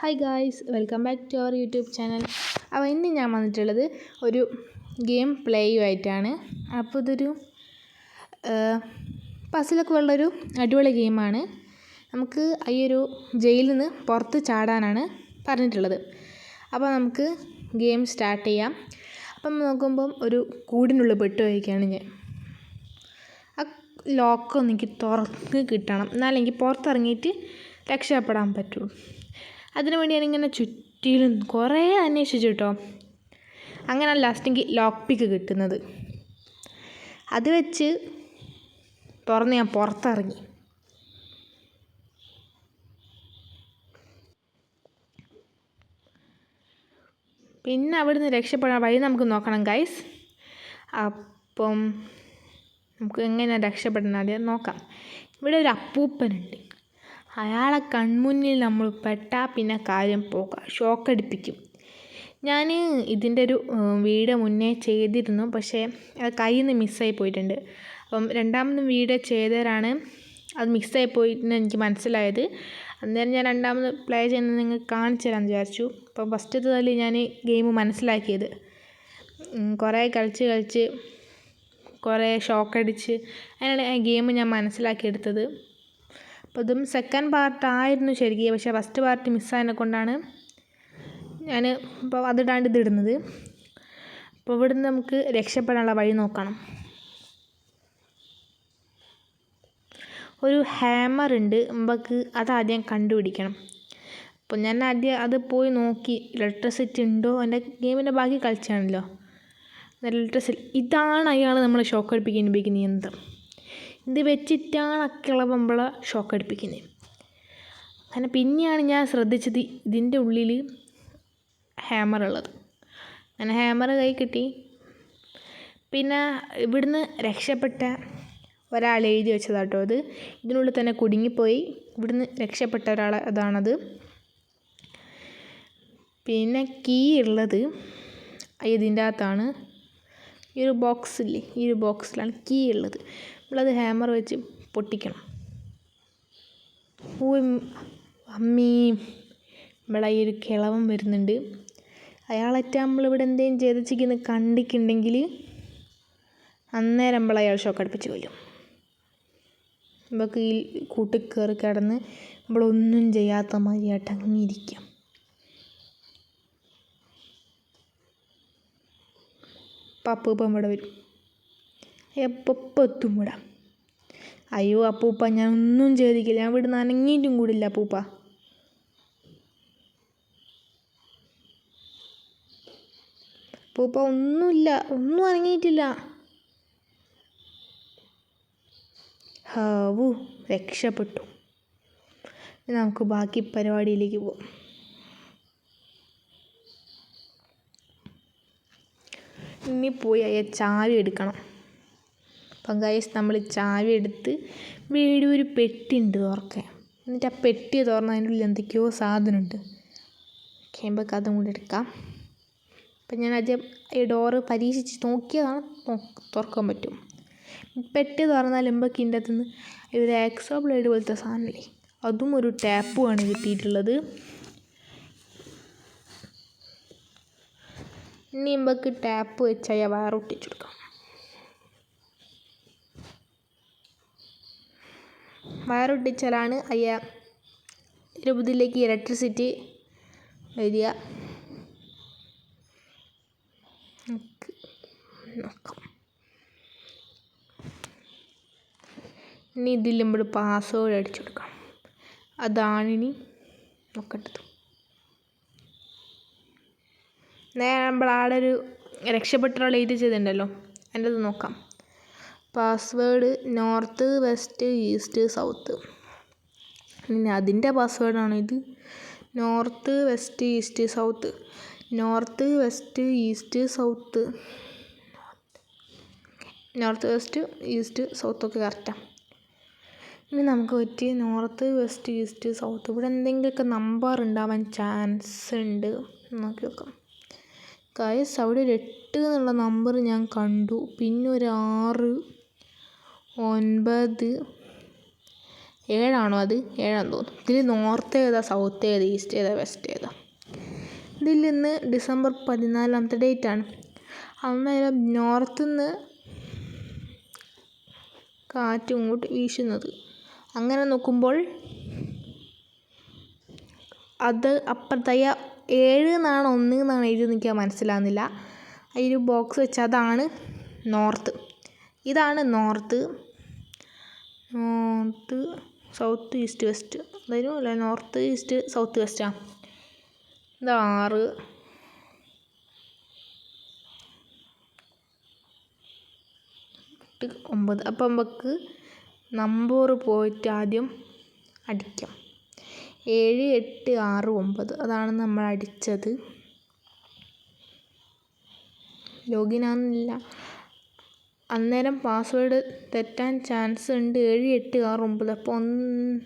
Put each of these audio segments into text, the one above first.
Hi guys welcome back to our YouTube channel അപ്പോൾ ഇന്ന് ഞാൻ വന്നിട്ടുള്ളത് ഒരു ഗെയിം പ്ലേയുമായിട്ടാണ് അപ്പോൾ ഇതൊരു പസിലൊക്കെ ഉള്ളൊരു അടിപൊളി ഗെയിമാണ് നമുക്ക് ഈ ഒരു ജയിലിൽ നിന്ന് പുറത്ത് ചാടാനാണ് പറഞ്ഞിട്ടുള്ളത്. അപ്പോൾ നമുക്ക് ഗെയിം സ്റ്റാർട്ട് ചെയ്യാം. അപ്പം നോക്കുമ്പം ഒരു കൂടിനുള്ളിൽ പെട്ട് വയ്ക്കുകയാണ് ഞാൻ. ആ ലോക്കൊന്ന് എനിക്ക് തുറന്ന് കിട്ടണം. എന്നാലെനിക്ക് പുറത്തിറങ്ങിയിട്ട് രക്ഷപ്പെടാൻ പറ്റുള്ളൂ. അതിനു വേണ്ടി ഞാനിങ്ങനെ ചുറ്റിലും കുറേ അന്വേഷിച്ചു കേട്ടോ. അങ്ങനെ ലാസ്റ്റ് എനിക്ക് ലോക്ക് പിക്ക് കിട്ടുന്നത്. അത് വെച്ച് തുറന്ന് ഞാൻ പുറത്തിറങ്ങി. പിന്നെ അവിടുന്ന് രക്ഷപ്പെടാൻ വഴി നമുക്ക് നോക്കണം ഗൈസ് അപ്പം നമുക്ക് എങ്ങനെ രക്ഷപ്പെടണം ആദ്യം നോക്കാം. ഇവിടെ ഒരു അപ്പൂപ്പനുണ്ട്. അയാളെ കൺമുന്നിൽ നമ്മൾ പെട്ടാൽ പിന്നെ കാര്യം പോക. ഷോക്കടിപ്പിക്കും ഞാൻ ഇതിന്റെ ഒരു വീഡിയോ മുന്നേ ചെയ്തിരുന്നു. പക്ഷേ അത് കയ്യിൽ നിന്ന് മിസ്സായി പോയിട്ടുണ്ട്. അപ്പം രണ്ടാമതും വീഡിയോ ചെയ്തവരാണ്. അത് മിസ്സായി പോയിട്ടെന്ന് എനിക്ക് മനസ്സിലായത്. അന്നേരം ഞാൻ രണ്ടാമത് പ്ലേ ചെയ്യുന്നത് നിങ്ങൾക്ക് കാണിച്ചു തരാമെന്ന് വിചാരിച്ചു. അപ്പം തല്ലി ഞാൻ ഗെയിം മനസ്സിലാക്കിയത്. കുറേ കളിച്ച് കളിച്ച് കുറേ ഷോക്കടിച്ച് അങ്ങനെയാണ് ഗെയിം ഞാൻ മനസ്സിലാക്കിയെടുത്തത്. അപ്പോൾ ഇതും സെക്കൻഡ് പാർട്ടായിരുന്നു ശരിക്കും. പക്ഷേ ഫസ്റ്റ് പാർട്ട് മിസ്സായതിനെ കൊണ്ടാണ് ഞാൻ ഇപ്പോൾ അതിടാണ്ട് ഇതിടുന്നത് അപ്പോൾ ഇവിടുന്ന് നമുക്ക് രക്ഷപ്പെടാനുള്ള വഴി നോക്കണം. ഒരു ഹാമർ ഉണ്ട്. നമുക്ക് അതാദ്യം കണ്ടുപിടിക്കണം. അപ്പോൾ ഞാൻ ആദ്യം അത് പോയി നോക്കി. ഇലക്ട്രിസിറ്റി ഉണ്ടോ? എന്റെ ഗെയിമിന്റെ ബാക്കി കളിച്ചാണല്ലോ. ഇലക്ട്രിസിറ്റി ഇതാണ് അയാൾ നമ്മളെ ഷോക്ക് അടിപ്പിക്കാൻ ഉപയോഗിക്കുന്ന യന്ത്രം. ഇത് വെച്ചിട്ടാണ് അക്കിളവമ്പള ഷോക്ക് അടിപ്പിക്കുന്നത് അങ്ങനെ പിന്നെയാണ് ഞാൻ ശ്രദ്ധിച്ചത് ഇതിന്റെ ഉള്ളിൽ ഹാമർ ഉള്ളത്. അങ്ങനെ ഹാമർ കൈ കിട്ടി. പിന്നെ ഇവിടുന്ന് രക്ഷപ്പെട്ട ഒരാൾ എഴുതി വെച്ചതാട്ടോ അത്. ഇതിനുള്ളിൽ തന്നെ കുടുങ്ങിപ്പോയി. ഇവിടുന്ന് രക്ഷപ്പെട്ട ഒരാൾ അതാണത്. പിന്നെ കീ ഉള്ളത് ഇതിന്റെ അകത്താണ്. ഈ ഒരു ബോക്സില്ലേ ഈ ഒരു ബോക്സിലാണ് കീ ഉള്ളത്. നമ്മളത് ഹാമർ വെച്ച് പൊട്ടിക്കണം. ഓ അമ്മീ ഇവിടെ ഈ ഒരു കിളവൻ വരുന്നുണ്ട്. അയാളറ്റ നമ്മളിവിടെ എന്തെങ്കിലും ചെയ്തിച്ചിരിക്കുന്ന കണ്ടിട്ടുണ്ടെങ്കിൽ അന്നേരം നമ്മൾ അയാൾ ഷോക്ക് അടുപ്പിച്ച് കൊല്ലും. നമുക്ക് ഈ കൂട്ടിൽ കയറി കിടന്ന് നമ്മളൊന്നും ചെയ്യാത്ത മാതിരിയായിട്ട് അങ്ങനെ ഇരിക്കാം. ഇപ്പം ഇവിടെ വരും. എപ്പോൾ എത്തും ഇവിടെ അയ്യോ അപ്പൂപ്പ ഞാൻ ഒന്നും ചെയ്തിക്കില്ല ഞാൻ ഇവിടെ നനങ്ങിയിട്ടും കൂടില്ല അപ്പൂപ്പ. അപ്പൂപ്പ ഒന്നുമില്ല. ഒന്നും അനങ്ങിയിട്ടില്ല. ഹാവു രക്ഷപ്പെട്ടു. നമുക്ക് ബാക്കി പരിപാടിയിലേക്ക് പോവാം. ഇനി പോയി അയ്യ ചാവി എടുക്കണം. അപ്പം ഗൈസ് നമ്മൾ ചാവി എടുത്ത് വീട് ഒരു പെട്ടി ഉണ്ട് തുറക്കാൻ. എന്നിട്ട് ആ പെട്ടി തുറന്ന് അതിന്റെ ഉള്ളിൽ എന്തൊക്കെയോ സാധനമുണ്ട്. കഴിയുമ്പോൾ അതും കൂടി എടുക്കാം. അപ്പം ഞാൻ ആദ്യം ഈ ഡോറ് പരീക്ഷിച്ച് നോക്കിയതാണ് തുറക്കാൻ പറ്റും. പെട്ടി തുറന്നാൽ എമ്പക്കിന്റെ അകത്തുനിന്ന് ഒരു എക്സോ ബ്ലേഡ് പോലത്തെ സാധനമില്ലേ അതും ഒരു ടാപ്പുമാണ് കിട്ടിയിട്ടുള്ളത്. ഇനി എമ്പക്ക് ടാപ്പ് വെച്ച് അയ്യ വയർ ഒട്ടിച്ചെടുക്കാം വയറൊട്ടിച്ചാലാണ് അയ്യ രൂപത്തിലേക്ക് ഇലക്ട്രിസിറ്റി വരിക. ഇനി ഇതിൽ നമ്മൾ പാസ്വേഡ് അടിച്ചു കൊടുക്കാം. അതാണ് ഇനി നോക്കേണ്ടത്. നമ്മൾ ആടെ ഒരു രക്ഷപ്പെട്ടൊരാൾ എഴുതി ചെയ്തിട്ടുണ്ടല്ലോ. എന്റെ അത് നോക്കാം. Password north west east south. പിന്നെ അതിന്റെ പാസ്വേഡാണ് ഇത്. North west east south. North west east south. North west east south ഒക്കെ കറക്റ്റാണ് ഇനി നമുക്ക് പറ്റിയ നോർത്ത് വെസ്റ്റ് ഈസ്റ്റ് സൗത്ത്. ഇവിടെ എന്തെങ്കിലുമൊക്കെ നമ്പർ ഉണ്ടാവാൻ ചാൻസ് ഉണ്ട്. നോക്കി നോക്കാം. കായസ് അവിടെ ഒരു എട്ട് എന്നുള്ള നമ്പർ ഞാൻ കണ്ടു. പിന്നെ ഒരു ആറ് ഒൻപത്. ഏഴാണോ അത്? ഏഴാന്ന് തോന്നുന്നു. ഇതിൽ നോർത്ത് ഏതാ സൗത്ത് ഏതാ ഈസ്റ്റ് ഏതാ വെസ്റ്റ് ഏതാ? ഇതിൽ ഇന്ന് ഡിസംബർ പതിനാലാമത്തെ ആണ് അന്നേരം നോർത്ത് നിന്ന് കാറ്റ് ഇങ്ങോട്ട് വീശുന്നത്. അങ്ങനെ നോക്കുമ്പോൾ അത് അപ്പുറത്തയ്യ ഏഴ് എന്നാണ് ഒന്ന് എന്നാണ് എഴുതി നിൽക്കുക മനസ്സിലാകുന്നില്ല അതിൽ ബോക്സ് വെച്ച് അതാണ് നോർത്ത്. ഇതാണ് north. North south east west. അതായത് അല്ല? നോർത്ത് ഈസ്റ്റ് സൗത്ത് വെസ്റ്റാ. ഇത് ആറ്. എട്ട് ഒമ്പത്. അപ്പം നമുക്ക് നമ്പർ പോയിട്ട് ആദ്യം അടിക്കാം. ഏഴ് എട്ട് ആറ് ഒമ്പത്. അതാണ് നമ്മൾ അടിച്ചത്. ലോഗിൻ ആകുന്നില്ല അന്നേരം പാസ്വേഡ് തെറ്റാൻ ചാൻസ് ഉണ്ട്. ഏഴ് എട്ട് ആറ് ഒമ്പത്. അപ്പോൾ ഒന്ന്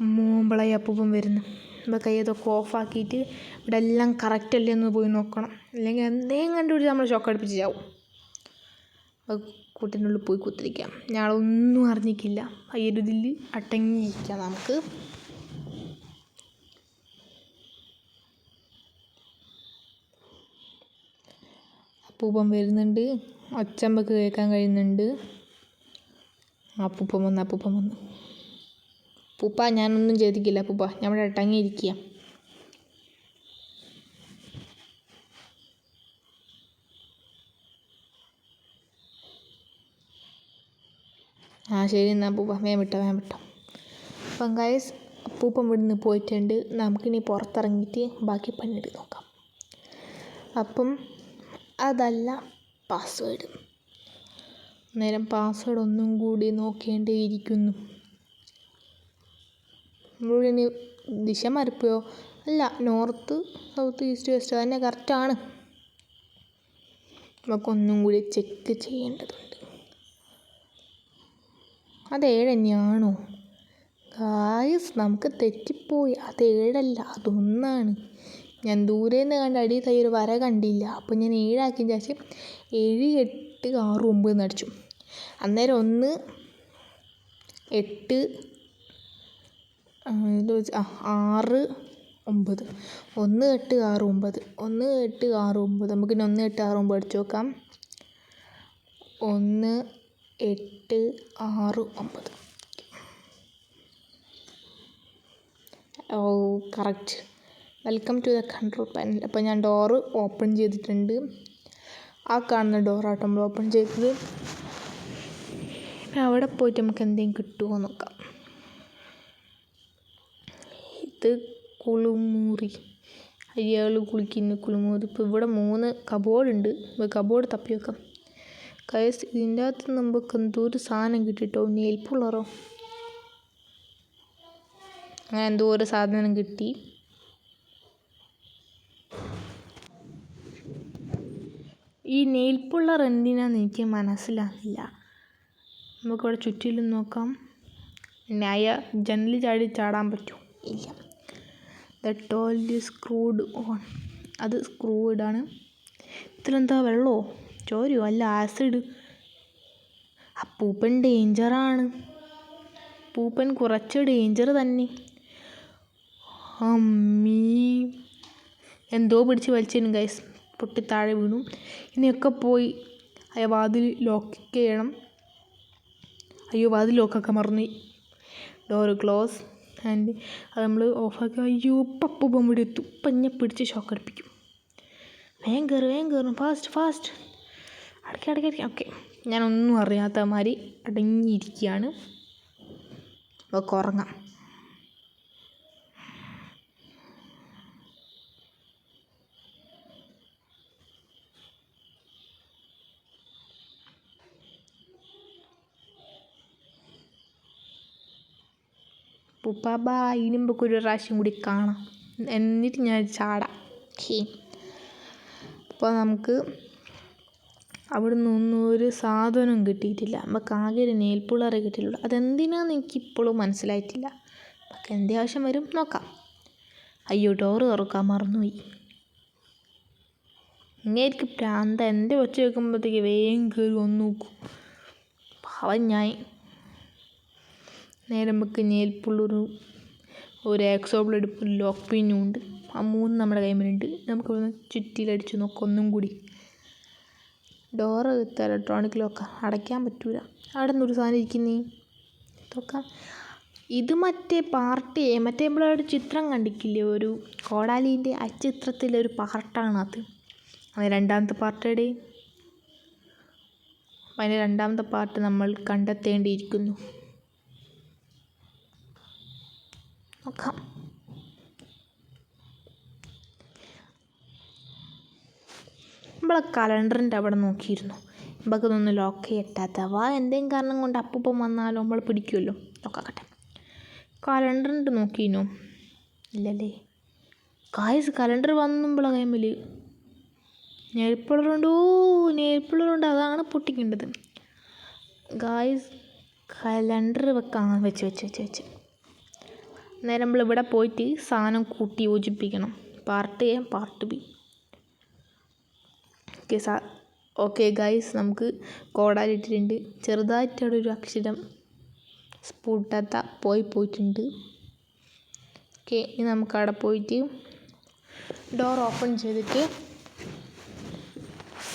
മൂമ്പളായി അപ്പൂപ്പൻ വരുന്നു. അപ്പോൾ കൈ അതൊക്കെ ഓഫാക്കിയിട്ട് ഇവിടെ എല്ലാം കറക്റ്റ് അല്ലേ എന്ന് പോയി നോക്കണം. അല്ലെങ്കിൽ എന്തെങ്കിലും കണ്ടുപിടിച്ച് നമ്മൾ ഷോക്ക് അടുപ്പിച്ച് ചാവും. കൂട്ടിന്റെ ഉള്ളിൽ പോയി കുത്തിരിക്കാം. ഞങ്ങളൊന്നും അറിഞ്ഞിട്ടില്ല. അയ്യൊരിതിൽ അടങ്ങിയിരിക്കാം നമുക്ക്. അപ്പൂപ്പം വരുന്നുണ്ട്. ഒച്ച കേൾക്കാൻ കഴിയുന്നുണ്ട്. അപ്പൂപ്പൻ വന്ന് അപ്പൂപ്പൻ വന്ന്. പൂപ്പ ഞാനൊന്നും ചെയ്തിക്കില്ല പൂപ്പ. ഞാൻ ഇവിടെ ഇരിക്കുക ആ ശരി എന്നാൽ പൂപ്പ. വേം വിട്ടോ വേം വിട്ടോ. അപ്പം ഗൈസ് അപ്പൂപ്പൻ ഇവിടുന്ന് പോയിട്ടുണ്ട്. നമുക്കിനി പുറത്തിറങ്ങിയിട്ട് ബാക്കി പണിയെടുത്ത് നോക്കാം. അപ്പം അതല്ല പാസ്വേഡ് നേരം പാസ്വേഡ് ഒന്നും കൂടി നോക്കേണ്ടിയിരിക്കുന്നു. നമ്മളിനി ദിശ മരപ്പയോ അല്ല നോർത്ത് സൗത്ത് ഈസ്റ്റ് വെസ്റ്റ് തന്നെ കറക്റ്റാണ് നമുക്കൊന്നും കൂടി ചെക്ക് ചെയ്യേണ്ടതുണ്ട്. അത് ഏഴ് ഗായ്സ് നമുക്ക് തെറ്റിപ്പോയി. അത് ഏഴല്ല അതൊന്നാണ് ഞാൻ ദൂരെ നിന്ന് കണ്ട അടി തൈ ഒരു വര കണ്ടില്ല. അപ്പോൾ ഞാൻ ഏഴാക്കി. വിചാരിച്ച് ഏഴ് എട്ട് ആറ് ഒമ്പത് എന്ന് അടിച്ചു. അന്നേരം ഒന്ന് എട്ട് ആറ് ഒമ്പത്. ഒന്ന് എട്ട് ആറ് ഒമ്പത്. ഒന്ന് എട്ട് ആറ് ഒമ്പത്. നമുക്ക് ഇനി ഒന്ന് എട്ട് ആറ് ഒമ്പത് അടിച്ചു നോക്കാം. ഒന്ന് എട്ട് ആറ് ഒമ്പത്. ഓ correct. Welcome to the control panel അപ്പോൾ ഞാൻ ഡോറ് ഓപ്പൺ ചെയ്തിട്ടുണ്ട്. ആ കാണുന്ന ഡോറാട്ടോ നമ്മൾ ഓപ്പൺ ചെയ്തത്. അവിടെ പോയിട്ട് നമുക്ക് എന്തെങ്കിലും കിട്ടുമോ നോക്കാം. ഇത് കുളിമുറി. അയ്യാൾ കുളിക്കുന്നു കുളിമുറി. ഇപ്പോൾ ഇവിടെ മൂന്ന് കബോർഡുണ്ട് കബോർഡ് തപ്പി വെക്കാം കയസ് ഇതിന്റെ അകത്ത് നമുക്ക് എന്തോ ഒരു സാധനം കിട്ടിട്ടോ? നെയിൽ അങ്ങനെ എന്തോ ഒരു സാധനം കിട്ടി. ഈ നെയിൽ പുള്ളർ എന്തിനാന്ന് എനിക്ക് മനസ്സിലാകുന്നില്ല നമുക്കിവിടെ ചുറ്റിലും നോക്കാം. ന്യായ ജനലിൽ ചാടി ചാടാൻ പറ്റുമോ ഇല്ല. ദ ടോയ്ലറ്റ് സ്ക്രൂഡ് ഓൺ അത് സ്ക്രൂ ഇടാണ് ഇതിലെന്താ വെള്ളമോ ചോരയോ അല്ല ആസിഡ് അപ്പൂപ്പൻ ഡേഞ്ചറാണ് പൂപ്പൻ കുറച്ച് ഡേഞ്ചർ തന്നെ. അമ്മീ. എന്തോ പിടിച്ച് വലിച്ചിരുന്നു ഗൈസ് പൊട്ടി താഴെ വീണു. ഇനിയൊക്കെ പോയി അയ്യോ വാതിൽ ലോക്ക് ചെയ്യണം. അയ്യോ വാതിൽ ലോക്കൊക്കെ മറന്നു. ഡോർ ക്ലോസ് ആൻഡ് അത് നമ്മൾ ഓഫാക്കി അയ്യോ പപ്പു ഇവിടെ എത്തും. പിടിച്ച് ഷോക്ക് അടിപ്പിക്കും. വേഗം കയറി വേഗം കയറും ഫാസ്റ്റ് ഫാസ്റ്റ് അടക്കി അടക്കി അടക്കി. ഓക്കെ ഞാനൊന്നും അറിയാത്ത മാതിരി അടങ്ങിയിരിക്കുകയാണ്. അപ്പോൾ ഉറങ്ങാം. പുപ്പാബ നമുക്ക് ഒരു പ്രാവശ്യം കൂടി കാണാം. എന്നിട്ട് ഞാൻ ചാടാം. ഓക്കെ അപ്പോൾ നമുക്ക് അവിടെ നിന്നൊന്നും ഒരു സാധനവും കിട്ടിയിട്ടില്ല. നമുക്ക് ആകെ ഒരു നെയിൽ പുള്ളറേ കിട്ടിയിട്ടുള്ളൂ. അതെന്തിനാന്ന് എനിക്ക് ഇപ്പോഴും മനസ്സിലായിട്ടില്ല. നമുക്ക് എന്ത് ആവശ്യം വരും നോക്കാം. അയ്യോ ഡോറ് തുറക്കാൻ മറന്നുപോയി. ഇങ്ങനെയായിരിക്കും പ്രാന്ത എന്റെ ഒച്ച വെക്കുമ്പോഴത്തേക്ക് വേഗം കയറി വന്നു നോക്കും. പാവം ഞാൻ. നേരെ നമുക്ക് നെയിൽ പുള്ളൊരു ഒരു എക്സോ ബ്ലേഡ് ലോക്ക് പിന്നും ഉണ്ട്. ആ മൂന്ന് നമ്മുടെ കൈമിലുണ്ട് നമുക്ക് ഒന്ന് ചുറ്റിയിലടിച്ച് നോക്കാം ഒന്നും കൂടി. ഡോറ് ഇലക്ട്രോണിക് ലോക്ക് അടയ്ക്കാൻ പറ്റൂല. അവിടെ നിന്നൊരു സാധനം ഇരിക്കുന്നേ? തോക്കാം ഇത് മറ്റേ പാർട്ടി മറ്റേ നമ്മളൊരു ചിത്രം കണ്ടിക്കില്ലേ ഒരു കോടാലീന്റെ ആ ചിത്രത്തിലെ ഒരു പാർട്ടാണ് അത്. അത് രണ്ടാമത്തെ പാർട്ടിയുടെ അതിന്റെ രണ്ടാമത്തെ പാർട്ട് നമ്മൾ കണ്ടെത്തേണ്ടിയിരിക്കുന്നു. നോക്കാം. നമ്മളെ കലണ്ടറിന്റെ അവിടെ നോക്കിയിരുന്നു. നമുക്കതൊന്ന് ലോക്ക് അഥവാ എന്തെങ്കിലും കാരണം കൊണ്ട് അപ്പം വന്നാലോ നമ്മൾ പിടിക്കുമല്ലോ. നോക്കാക്കട്ടെ. കലണ്ടറിന്റെ നോക്കിനോ. ഇല്ലല്ലേ? കായസ് കലണ്ടർ വന്നുമ്പോളെ കൈമിൽ നേർപ്പിളറുണ്ടോ നേർപ്പിളറുണ്ട് അതാണ് പൊട്ടിക്കേണ്ടത്. ഗായ്സ് കലണ്ടർ വെക്കാൻ വെച്ച് വെച്ച് വെച്ച് വെച്ച്. നേരം നമ്മൾ ഇവിടെ പോയിട്ട് സാധനം കൂട്ടി യോജിപ്പിക്കണം. Part A part B. Okay സാ ഓക്കെ ഗൈസ് നമുക്ക് കോടാലിട്ടിട്ടുണ്ട് ചെറുതായിട്ടവിടെ ഒരു അക്ഷരം സ്പൂട്ടാത്ത പോയി പോയിട്ടുണ്ട്. ഓക്കെ ഇനി നമുക്ക് അവിടെ പോയിട്ട് ഡോർ ഓപ്പൺ ചെയ്തിട്ട്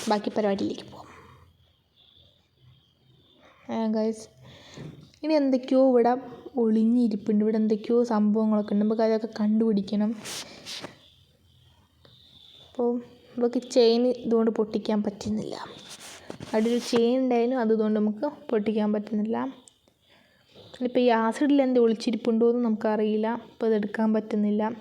ബാക്കി പരിപാടിയിലേക്ക് പോകാം ഗൈസ് ഇനി എന്തൊക്കെയോ ഇവിടെ ഒളിഞ്ഞിരിപ്പുണ്ട്. ഇവിടെ എന്തൊക്കെയോ സംഭവങ്ങളൊക്കെ ഉണ്ട്. നമുക്ക് അതൊക്കെ കണ്ടുപിടിക്കണം. അപ്പോൾ നമുക്ക് ചെയിൻ ഇതുകൊണ്ട് പൊട്ടിക്കാൻ പറ്റുന്നില്ല. അവിടെ ഒരു ചെയിൻ ഉണ്ടായിരുന്നു. അതുകൊണ്ട് നമുക്ക് പൊട്ടിക്കാൻ പറ്റുന്നില്ല. ഇപ്പോൾ ഈ ആസിഡിൽ എന്ത് ഒളിച്ചിരിപ്പുണ്ടോ എന്ന് നമുക്കറിയില്ല. അപ്പോൾ അതെടുക്കാൻ പറ്റുന്നില്ല.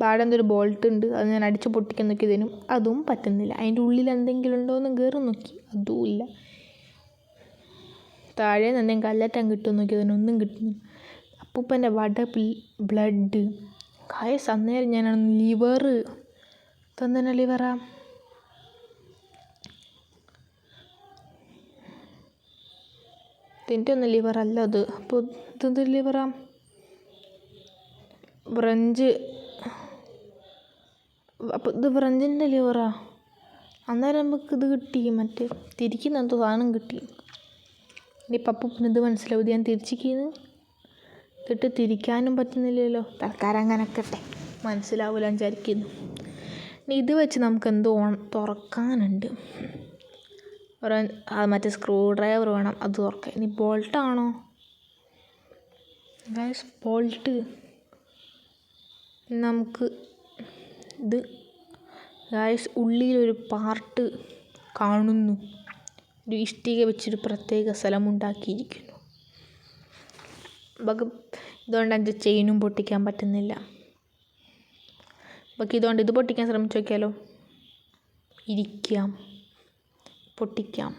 ബാടെ എന്തൊരു ബോൾട്ട് ഉണ്ട്. അത് ഞാൻ അടിച്ച് പൊട്ടിക്കാൻ നോക്കി നോക്കിയതിനും അതും പറ്റുന്നില്ല. അതിന്റെ ഉള്ളിൽ എന്തെങ്കിലും ഉണ്ടോ എന്ന് കയറി നോക്കി. അതും ഇല്ല. താഴെ നിന്ന് കല്ലറ്റം കിട്ടുമെന്ന് നോക്കിയതിനൊന്നും കിട്ടുന്നു അപ്പൂപ്പന്റെ വട ബ്ലഡ്. കായസ് അന്നേരം ഞാനാണ് ലിവർ. തന്നെ ലിവറാ? ഇതിന്റെ ഒന്നും ലിവറല്ല അത്. അപ്പോൾ ഇതെന്ത് ലിവറാ? ബ്രഞ്ച്. അപ്പോൾ ഇത് ബ്രഞ്ചിന്റെ ലിവറാ? അന്നേരം നമുക്ക് ഇത് കിട്ടി. മറ്റേ തിരിക്കുന്ന എന്തോ സാധനം കിട്ടി. ഇനി പപ്പൂപ്പിന് ഇത് മനസ്സിലാവും ഞാൻ തിരിച്ചിരിക്കുന്നു ഇതിട്ട് തിരിക്കാനും പറ്റുന്നില്ലല്ലോ. തൽക്കാലം അങ്ങനെ ആക്കട്ടെ മനസ്സിലാവില്ല വിചാരിക്കുന്നു. ഇനി ഇത് വെച്ച് നമുക്ക് എന്തോ തുറക്കാനുണ്ട്. അത് മറ്റേ സ്ക്രൂ ഡ്രൈവർ വേണം. അത് തുറക്കാൻ. ഇനി ബോൾട്ടാണോ ഗൈസ് ബോൾട്ട് നമുക്ക് ഇത്. ഗൈസ് ഉള്ളിലൊരു പാർട്ട് കാണുന്നു. ഒരു ഇഷ്ടിക വെച്ചൊരു പ്രത്യേക സ്ഥലമുണ്ടാക്കിയിരിക്കുന്നു. ബക്ക് ഇതുകൊണ്ട് അതിന്റെ ചെയിനും പൊട്ടിക്കാൻ പറ്റുന്നില്ല. ബക്ക് ഇതുകൊണ്ട് ഇത് പൊട്ടിക്കാൻ ശ്രമിച്ചു നോക്കിയാലോ ഇരിക്കാം. പൊട്ടിക്കാം.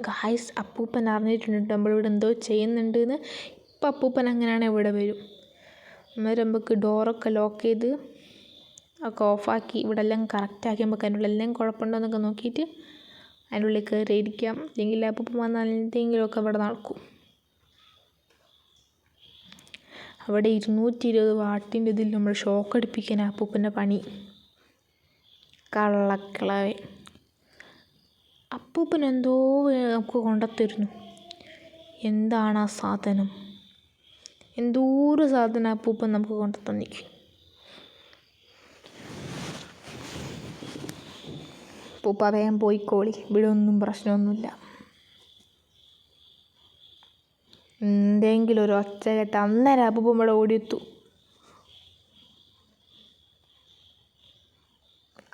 ഗായ്സ് അപ്പൂപ്പൻ അറിഞ്ഞിട്ടുണ്ട് നമ്മളിവിടെ എന്തോ ചെയ്യുന്നുണ്ട് എന്ന് ഇപ്പം അപ്പൂപ്പൻ അങ്ങനെയാണ് ഇവിടെ വരും. അന്നേരം നമുക്ക് ഡോറൊക്കെ ലോക്ക് ചെയ്ത് ഒക്കെ ഓഫാക്കി ഇവിടെ എല്ലാം കറക്റ്റാക്കി നമുക്ക് അതിന്റെ ഉള്ളിൽ എല്ലാം കുഴപ്പമുണ്ടോ എന്നൊക്കെ നോക്കിയിട്ട് അതിന്റെ ഉള്ളിൽ കയറി ഇരിക്കാം. അല്ലെങ്കിൽ അപ്പൂപ്പൻ വന്നാൽ എന്തെങ്കിലുമൊക്കെ ഇവിടെ നടക്കും. അവിടെ ഇരുന്നൂറ്റി ഇരുപത് വാട്ടിന്റെ ഇതിൽ നമ്മൾ ഷോക്ക് അടിപ്പിക്കാൻ അപ്പൂപ്പന്റെ പണി. കള്ളക്കിളവേ. അപ്പൂപ്പൻ എന്തോ നമുക്ക് കൊണ്ടുത്തരുന്നു. എന്താണ് ആ സാധനം? എന്തോരം സാധനം അപ്പൂപ്പൻ നമുക്ക് കൊണ്ടു അപ്പൂപ്പ വേഗം പോയിക്കോളി ഇവിടെ ഒന്നും പ്രശ്നമൊന്നുമില്ല. എന്തെങ്കിലും ഒരു ഒച്ച കേട്ട അന്നേരം അപ്പൂപ്പ ഇവിടെ ഓടിയെത്തു.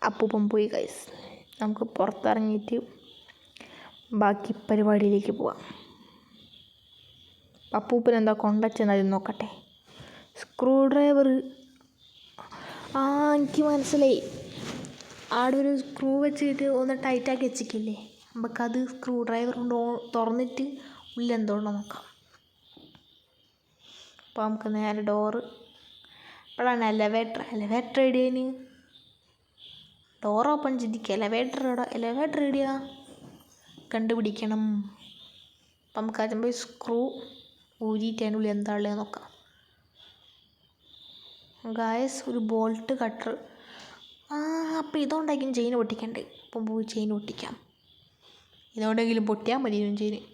അപ്പൂപ്പം പോയി കൈസ് നമുക്ക് പുറത്തിറങ്ങിയിട്ട് ബാക്കി പരിപാടിയിലേക്ക് പോവാം. അപ്പൂപ്പൻ എന്താ കൊണ്ടുവച്ചെന്നത് നോക്കട്ടെ. സ്ക്രൂ ഡ്രൈവർ ആ എനിക്ക് മനസ്സിലായി. ആടെ ഒരു സ്ക്രൂ വെച്ചിട്ട് ഒന്ന് ടൈറ്റാക്കി വെച്ചിട്ടില്ലേ നമുക്കത് സ്ക്രൂ ഡ്രൈവർ കൊണ്ട് തുറന്നിട്ട് ഉള്ളിൽ എന്തുകൊണ്ടോ നോക്കാം. അപ്പോൾ നമുക്ക് നേരെ ഡോറ് ഇപ്പോഴാണ് എലവേറ്റർ എലവേറ്റർ എവിടെയാണ് ഡോർ ഓപ്പൺ ചെയ്തിരിക്കുക എലവേറ്റർ എവിടെ? എലവേറ്റർ റെഡിയാ കണ്ടുപിടിക്കണം. അപ്പം നമുക്ക് ആദ്യം പോയി സ്ക്രൂ ഊരിയിട്ട് അതിന്റെ ഉള്ളിൽ എന്താ ഉള്ളത് നോക്കാം. ഗായസ് ഒരു ബോൾട്ട് കട്ടർ ആ അപ്പം ഇതുകൊണ്ടായിരിക്കും ചെയിൻ പൊട്ടിക്കണ്ടേ? അപ്പം പോയി ചെയിൻ പൊട്ടിക്കാം. ഇതുകൊണ്ടെങ്കിലും പൊട്ടിയാൽ മതി ചെയിൻ.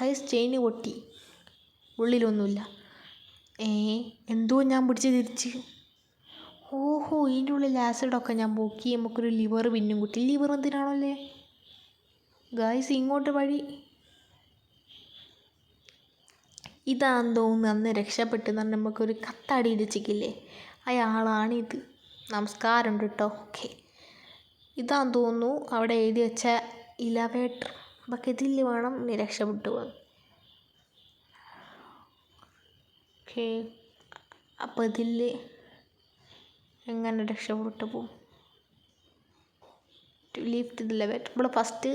കൈസ് ചെയിൻ പൊട്ടി. ഉള്ളിലൊന്നുമില്ല. ഏ എന്തോ ഞാൻ പിടിച്ച് തിരിച്ച്. ഓഹോ ഇതിന്റെ ഉള്ളിൽ ആസിഡൊക്കെ ഞാൻ പൊക്കി നമുക്കൊരു ലിവർ പിന്നും കുട്ടി. ലിവർ എന്തിനാണല്ലേ? ഗായ്സ് ഇങ്ങോട്ട് വഴി. ഇതാന്ന് തോന്നുന്നു അന്ന് രക്ഷപ്പെട്ടെന്ന് പറഞ്ഞാൽ നമുക്കൊരു കത്തടി ഇടിച്ചിക്കില്ലേ? അയാളാണിത്. നമസ്കാരമുണ്ട് കേട്ടോ ഓക്കെ. ഇതാന്ന് തോന്നുന്നു അവിടെ എഴുതി വെച്ച നമുക്ക് ഇതിൽ വേണം രക്ഷപ്പെട്ടു പോകാൻ. ഓക്കെ. അപ്പോൾ ഇതിൽ എങ്ങനെ രക്ഷപ്പെട്ടു പോകും ലിഫ്റ്റ് ദി എലവേറ്റർ നമ്മൾ ഫസ്റ്റ്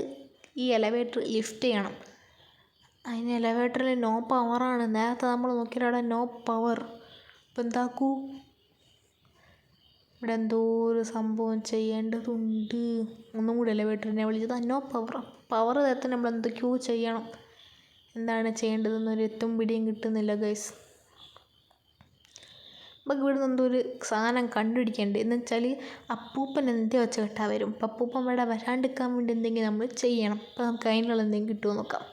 ഈ എലവേറ്റർ ലിഫ്റ്റ് ചെയ്യണം. അതിന് എലവേറ്ററിൽ നോ പവറാണ് നേരത്തെ നമ്മൾ നോക്കിയിട്ട് അവിടെ നോ പവർ അപ്പോൾ എന്താക്കൂ? ഇവിടെ എന്തോ ഒരു സംഭവം ചെയ്യേണ്ടതുണ്ട്. ഒന്നും കൂടി എലവേറ്ററിനെ വിളിച്ചത്. അന്നോ പവർ പവർ തരത്തിന് നമ്മൾ എന്തൊക്കെയോ ചെയ്യണം. എന്താണ് ചെയ്യേണ്ടതെന്നൊരു എത്തും പിടിയും കിട്ടുന്നില്ല ഗൈസ് നമുക്ക് ഇവിടെ നിന്ന് എന്തോ ഒരു സാധനം കണ്ടുപിടിക്കേണ്ടത്. എന്ന് വെച്ചാൽ അപ്പൂപ്പൻ എന്തേ വെച്ച കെട്ടാ വരും. അപ്പം അപ്പൂപ്പൻ ഇവിടെ വരാണ്ടിരിക്കാൻ വേണ്ടി എന്തെങ്കിലും നമ്മൾ ചെയ്യണം. അപ്പം നമുക്ക് അതിനുള്ള എന്തെങ്കിലും കിട്ടുമോ നോക്കാം.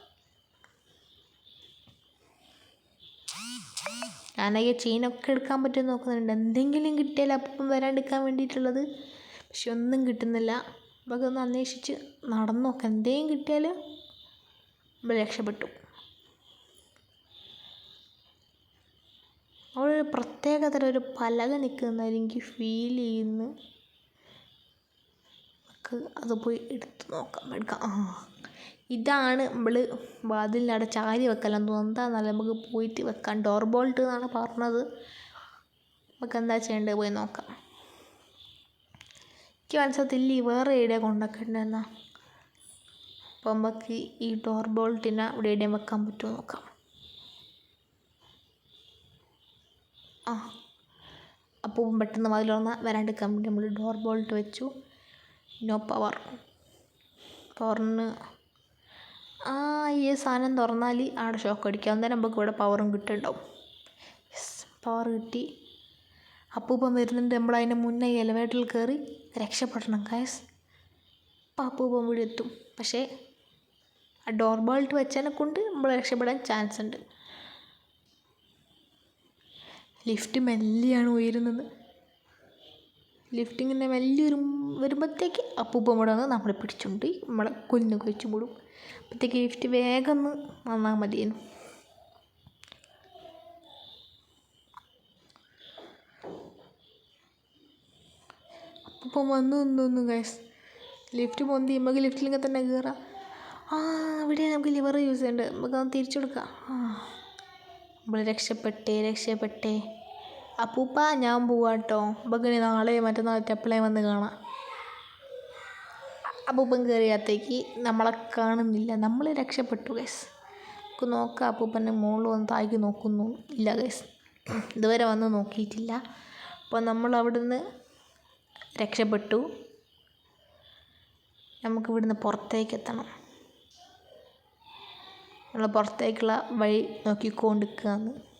ഞാനയ്യ ചെയിനൊക്കെ എടുക്കാൻ പറ്റുമെന്ന് നോക്കുന്നുണ്ട്. എന്തെങ്കിലും കിട്ടിയാൽ അപ്പം വരാണ്ടിരിക്കാൻ വേണ്ടിയിട്ടുള്ളത്. പക്ഷെ ഒന്നും കിട്ടുന്നില്ല. അപ്പോൾ ഒന്ന് അന്വേഷിച്ച് നടന്നു നോക്കാം. എന്തെങ്കിലും കിട്ടിയാൽ നമ്മൾ രക്ഷപ്പെട്ടു. അവിടെ ഒരു പ്രത്യേക ഒരു പലക നിൽക്കുന്നതായി എനിക്ക് ഫീൽ ചെയ്യുന്നു നമുക്ക് അത് പോയി എടുത്ത് നോക്കാം. എടുക്കാം. ആ. ഇതാണ് നമ്മൾ വാതിലിനവിടെ ചാരി വെക്കലെന്ന് തോന്നുന്നു എന്നാലും നമുക്ക് പോയിട്ട് വെക്കാൻ ഡോർ ബോൾട്ട് എന്നാണ് പറഞ്ഞത്. നമുക്ക് എന്താ ചെയ്യേണ്ടത്? പോയി നോക്കാം. എനിക്ക് മനസ്സിലത്തില്ല വേറെ എവിടെയാണ് കൊണ്ടുവെക്കേണ്ടതെന്നാ അപ്പോൾ നമുക്ക് ഈ ഡോർ ബോൾട്ടിനെ ഇവിടെ എവിടെയും വെക്കാൻ പറ്റുമോ നോക്കാം. ആ. അപ്പോൾ പെട്ടെന്ന് മതിൽ തുറന്ന വരാണ്ട് കമ്പനി നമ്മൾ ഡോർ ബോൾട്ട് വെച്ചു. നോ പവർ തുറന്ന് ആ ഈ സാധനം തുറന്നാൽ അവിടെ ഷോക്ക് അടിക്കുക അന്നേരം നമുക്ക് ഇവിടെ പവറും കിട്ടുന്നുണ്ടാവും പവർ കിട്ടി. അപ്പൂപ്പൻ വരുന്നുണ്ട്. നമ്മൾ അതിന്റെ മുന്നേ എലവേറ്ററിൽ കയറി രക്ഷപ്പെടണം കായസ് അപ്പം അപ്പൂപ്പൻ വീട് എത്തും. പക്ഷേ ആ ഡോർ ബോൾട്ട് വെച്ചതിനെ കൊണ്ട് നമ്മൾ രക്ഷപ്പെടാൻ ചാൻസ് ഉണ്ട്. ലിഫ്റ്റ് മെല്ലെയാണ് ഉയരുന്നത്. ലിഫ്റ്റ് വലിയൊരു വരുമ്പോഴത്തേക്ക് അപ്പൂപ്പൻ ഇവിടെ വന്ന് നമ്മളെ പിടിച്ചുകൊണ്ട് നമ്മളെ കൊല്ലിന് കഴിച്ചു മൂടും അപ്പോഴത്തേക്ക് ലിഫ്റ്റ് വേഗം ഒന്ന് വന്നാൽ മതിയേനു. അപ്പൂപ്പൻ വന്നു നിന്നു ഗൈസ് ലിഫ്റ്റ് പൊന്തി നമുക്ക് ലിഫ്റ്റിലിങ്ങനെ തന്നെ കയറാം ആ ഇവിടെ നമുക്ക് ലിവർ യൂസ് ചെയ്യേണ്ടത് നമുക്ക് അത് തിരിച്ചു കൊടുക്കാം. ആ നമ്മൾ രക്ഷപ്പെട്ടേ രക്ഷപ്പെട്ടേ. അപ്പൂപ്പ ഞാൻ പോവാട്ടോ. നമുക്ക് നാളെ മറ്റന്നാൾ എപ്പോഴേ വന്ന് കാണാം. അപ്പൂപ്പൻ കയറിയത്തേക്ക് നമ്മളെ കാണുന്നില്ല. നമ്മൾ രക്ഷപ്പെട്ടു ഗൈസ് നമുക്ക് നോക്കാം അപ്പൂപ്പന്റെ മുകളിൽ വന്ന് താഴേക്ക് നോക്കുന്നു. ഇല്ല ഗൈസ് ഇതുവരെ വന്ന് നോക്കിയിട്ടില്ല. അപ്പോൾ നമ്മൾ അവിടുന്ന് രക്ഷപ്പെട്ടു. നമുക്ക് ഇവിടുന്ന് പുറത്തേക്ക് എത്തണം. നമ്മൾ പുറത്തേക്കുള്ള വഴി നോക്കിക്കൊണ്ടിരിക്കുകയാണ്.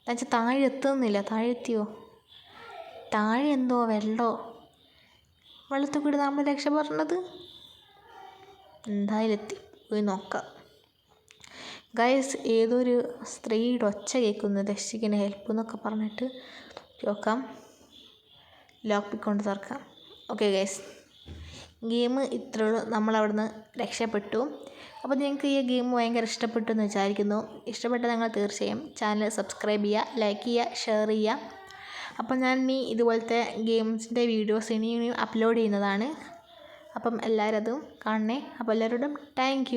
എന്നുവെച്ചാൽ താഴെ എത്തുന്നില്ല. താഴെ എത്തിയോ താഴെ എന്തോ വെള്ളമോ വെള്ളത്തിൽ കൂടി നമ്മൾ രക്ഷപ്പെടേണ്ടത് എന്തായാലും എത്തി. പോയി നോക്കാം. ഗൈസ് ഏതൊരു സ്ത്രീയുടെ ഒച്ച കേൾക്കുന്നു? രക്ഷിക്കുന്ന ഹെൽപ്പ് എന്നൊക്കെ പറഞ്ഞിട്ട് നോക്കാം. ലോക്ക് പിക്ക് കൊണ്ട് തുറക്കാം. ഓക്കെ ഗൈസ് ഗെയിം ഇത്രയുള്ളൂ നമ്മളവിടുന്ന് രക്ഷപ്പെട്ടു. അപ്പോൾ നിങ്ങൾക്ക് ഈ ഗെയിം ഭയങ്കര ഇഷ്ടപ്പെട്ടു എന്ന് വിചാരിക്കുന്നു. ഇഷ്ടപ്പെട്ട നിങ്ങൾ തീർച്ചയായും ചാനൽ സബ്സ്ക്രൈബ് ചെയ്യുക ലൈക്ക് ചെയ്യുക ഷെയർ ചെയ്യുക. അപ്പം ഞാൻ ഇനി ഇതുപോലത്തെ ഗെയിംസിന്റെ വീഡിയോസ് ഇനി ഇനി അപ്ലോഡ് ചെയ്യുന്നതാണ്. അപ്പം എല്ലാവരും അതും കാണണേ. അപ്പോൾ എല്ലാവരോടും താങ്ക്